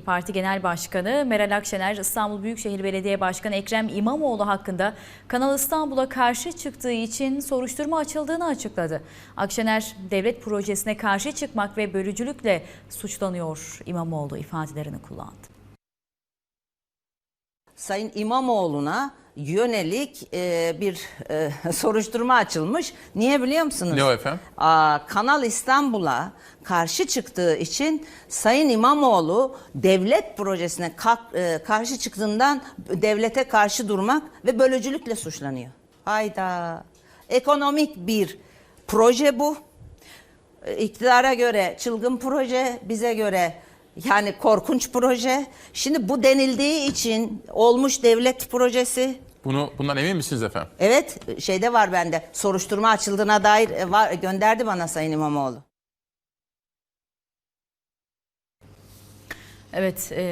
İyi Parti Genel Başkanı Meral Akşener, İstanbul Büyükşehir Belediye Başkanı Ekrem İmamoğlu hakkında Kanal İstanbul'a karşı çıktığı için soruşturma açıldığını açıkladı. Akşener, devlet projesine karşı çıkmak ve bölücülükle suçlanıyor İmamoğlu ifadelerini kullandı. Sayın İmamoğlu'na yönelik e, bir e, soruşturma açılmış. Niye biliyor musunuz? Ne o efendim? Aa, Kanal İstanbul'a karşı çıktığı için Sayın İmamoğlu devlet projesine ka- e, karşı çıktığından devlete karşı durmak ve bölücülükle suçlanıyor. Hayda. Ekonomik bir proje bu. E, İktidara göre çılgın proje, bize göre yani korkunç proje. Şimdi bu denildiği için olmuş devlet projesi. Bunu bundan emin misiniz efendim? Evet şeyde var bende soruşturma açıldığına dair e, var, gönderdi bana Sayın İmamoğlu. Evet, e,